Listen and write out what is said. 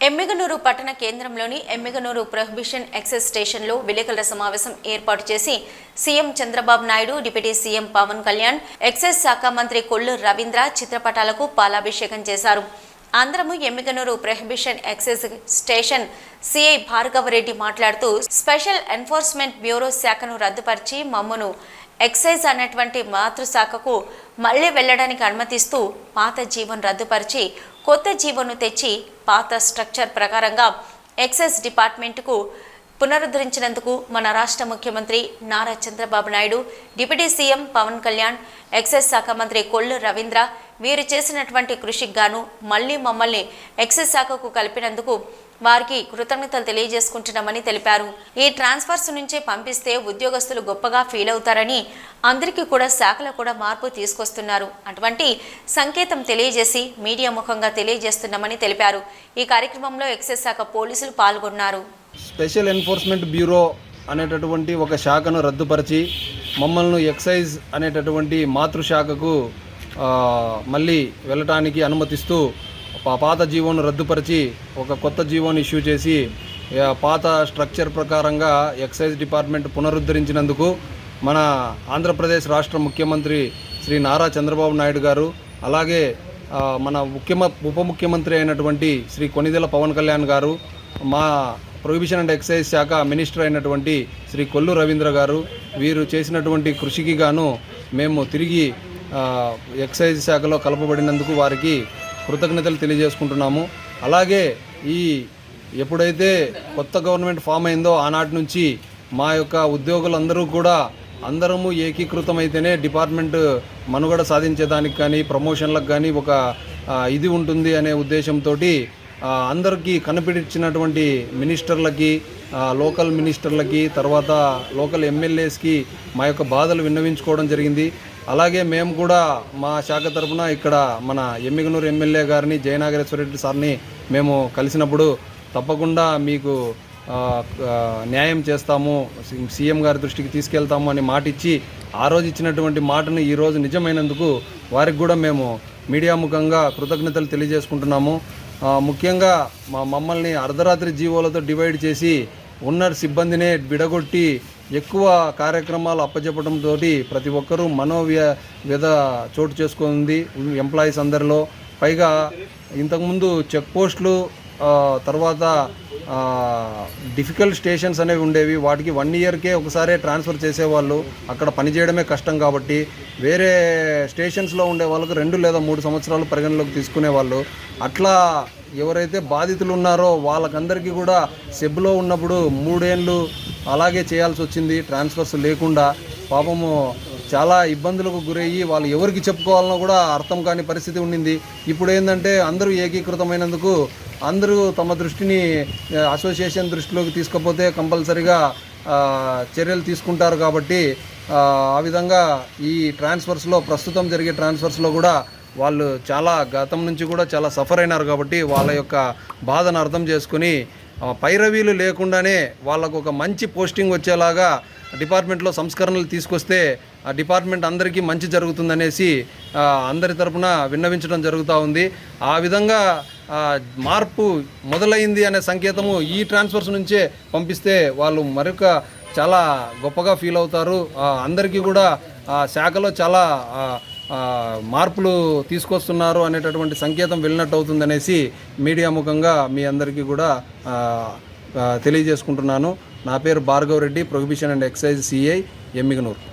ఎమ్మిగనూరు పట్టణ కేంద్రంలోని Emmiganur prohibition excise స్టేషన్లో విలేకరుల సమావేశం ఏర్పాటు చేసి CM Chandrababu Naidu deputy CM Pavan Kalyan excise శాఖ మంత్రి కొల్లు రవీంద్ర చిత్రపటాలకు పాలాభిషేకం చేశారు. అందరము Yemmiganur prohibition excise station CI Bhargava Reddy మాట్లాడుతూ స్పెషల్ ఎన్ఫోర్స్మెంట్ బ్యూరో శాఖను రద్దుపరిచి మమ్మను ఎక్సైజ్ అనేటువంటి మాతృశాఖకు మళ్ళీ వెళ్ళడానికి అనుమతిస్తూ పాత జీవన్ రద్దుపరిచి కొత్త జీవోను తెచ్చి పాత స్ట్రక్చర్ ప్రకారంగా ఎక్సైజ్ డిపార్ట్మెంట్కు పునరుద్ధరించినందుకు మన రాష్ట్ర ముఖ్యమంత్రి Nara Chandrababu Naidu deputy CM Pavan Kalyan excise శాఖ మంత్రి కొల్లు రవీంద్ర వీరు చేసినటువంటి కృషికి గాను మళ్ళీ మమ్మల్ని ఎక్సైజ్ శాఖకు కలిపినందుకు వారికి కృతజ్ఞతలు తెలియజేసుకుంటున్నామని తెలిపారు. ఈ ట్రాన్స్ఫర్స్ నుంచే పంపిస్తే ఉద్యోగస్తులు గొప్పగా ఫీల్ అవుతారని అందరికీ కూడా శాఖలో కూడా మార్పు తీసుకొస్తున్నారు. అటువంటి సంకేతం తెలియజేసి మీడియా ముఖంగా తెలియజేస్తున్నామని తెలిపారు. ఈ కార్యక్రమంలో ఎక్సైజ్ శాఖ పోలీసులు పాల్గొన్నారు. స్పెషల్ ఎన్ఫోర్స్మెంట్ బ్యూరో అనేటటువంటి ఒక శాఖను రద్దుపరిచి మమ్మల్ని ఎక్సైజ్ అనేటటువంటి మాతృశాఖకు మళ్ళీ వెళ్ళటానికి అనుమతిస్తూ పాత జీవోను రద్దుపరిచి ఒక కొత్త జీవోను ఇష్యూ చేసి పాత స్ట్రక్చర్ ప్రకారంగా ఎక్సైజ్ డిపార్ట్మెంట్ పునరుద్ధరించినందుకు మన ఆంధ్రప్రదేశ్ రాష్ట్ర ముఖ్యమంత్రి శ్రీ నారా చంద్రబాబు నాయుడు గారు అలాగే మన ముఖ్యమ ఉప ముఖ్యమంత్రి అయినటువంటి శ్రీ కొనిదెల పవన్ కళ్యాణ్ గారు మా ప్రొహిబిషన్ అండ్ ఎక్సైజ్ శాఖ మినిస్టర్ అయినటువంటి శ్రీ కొల్లు రవీంద్ర గారు వీరు చేసినటువంటి కృషికి గాను మేము తిరిగి ఎక్సైజ్ శాఖలో కలపబడినందుకు వారికి కృతజ్ఞతలు తెలియజేసుకుంటున్నాము. అలాగే ఈ ఎప్పుడైతే కొత్త గవర్నమెంట్ ఫామ్ అయిందో ఆనాటి నుంచి మా యొక్క ఉద్యోగులందరూ కూడా అందరము ఏకీకృతమైతేనే డిపార్ట్మెంట్ మనుగడ సాధించేదానికి కానీ ప్రమోషన్లకు కానీ ఒక ఇది ఉంటుంది అనే ఉద్దేశంతో అందరికీ కనిపించినటువంటి మినిస్టర్లకి లోకల్ మినిస్టర్లకి తర్వాత లోకల్ ఎమ్మెల్యేస్కి మా యొక్క బాధలు విన్నవించుకోవడం జరిగింది. అలాగే మేము కూడా మా శాఖ తరఫున ఇక్కడ మన ఎమ్మిగనూరు ఎమ్మెల్యే గారిని జయనాగరేశ్వర రెడ్డి సార్ని మేము కలిసినప్పుడు తప్పకుండా మీకు న్యాయం చేస్తాము సీఎం గారి దృష్టికి తీసుకెళ్తాము అని మాట ఇచ్చి ఆ రోజు ఇచ్చినటువంటి మాటను ఈరోజు నిజమైనందుకు వారికి కూడా మేము మీడియా ముఖంగా కృతజ్ఞతలు తెలియజేసుకుంటున్నాము. ముఖ్యంగా మా మమ్మల్ని అర్ధరాత్రి జీవోలతో డివైడ్ చేసి ఉన్న సిబ్బందినే విడగొట్టి ఎక్కువ కార్యక్రమాలు అప్పచెప్పడంతో ప్రతి ఒక్కరూ మనోవ్య విధ చోటు చేసుకుంది ఎంప్లాయీస్ అందరిలో. పైగా ఇంతకుముందు చెక్ పోస్టులు తర్వాత డిఫికల్ట్ స్టేషన్స్ అనేవి ఉండేవి. వాటికి వన్ ఇయర్కే ఒకసారి ట్రాన్స్ఫర్ చేసేవాళ్ళు. అక్కడ పనిచేయడమే కష్టం కాబట్టి వేరే స్టేషన్స్లో ఉండే వాళ్ళకు రెండు లేదా మూడు సంవత్సరాలు పరిగణలోకి తీసుకునేవాళ్ళు. అట్లా ఎవరైతే బాధితులు ఉన్నారో వాళ్ళకందరికీ కూడా సెబ్లో ఉన్నప్పుడు మూడేళ్ళు అలాగే చేయాల్సి వచ్చింది. ట్రాన్స్ఫర్స్ లేకుండా పాపము చాలా ఇబ్బందులకు గురయ్యి వాళ్ళు ఎవరికి చెప్పుకోవాలనో కూడా అర్థం కాని పరిస్థితి ఉండింది. ఇప్పుడు ఏంటంటే అందరూ ఏకీకృతమైనందుకు అందరూ తమ దృష్టిని అసోసియేషన్ దృష్టిలోకి తీసుకపోతే కంపల్సరిగా చర్యలు తీసుకుంటారు కాబట్టి ఆ, విధంగా ఈ ట్రాన్స్ఫర్స్లో ప్రస్తుతం జరిగే ట్రాన్స్ఫర్స్లో కూడా వాళ్ళు చాలా గతం నుంచి కూడా చాలా సఫర్ అయినారు కాబట్టి వాళ్ళ యొక్క బాధను అర్థం చేసుకుని పైరవీలు లేకుండానే వాళ్ళకు ఒక మంచి పోస్టింగ్ వచ్చేలాగా డిపార్ట్మెంట్లో సంస్కరణలు తీసుకొస్తే ఆ డిపార్ట్మెంట్ అందరికీ మంచి జరుగుతుందనేసి అందరి తరపున విన్నవించడం జరుగుతూ ఉంది. ఆ విధంగా మార్పు మొదలైంది అనే సంకేతము ఈ ట్రాన్స్ఫర్స్ నుంచే పంపిస్తే వాళ్ళు మరొక చాలా గొప్పగా ఫీల్ అవుతారు. అందరికీ కూడా ఆ శాఖలో చాలా మార్పులు తీసుకొస్తున్నారు అనేటటువంటి సంకేతం వెళ్ళినట్టు అవుతుందనేసి మీడియా ముఖంగా మీ అందరికీ కూడా తెలియజేసుకుంటున్నాను. నా పేరు Bhargav Reddy prohibition and excise CI Yemmiganur.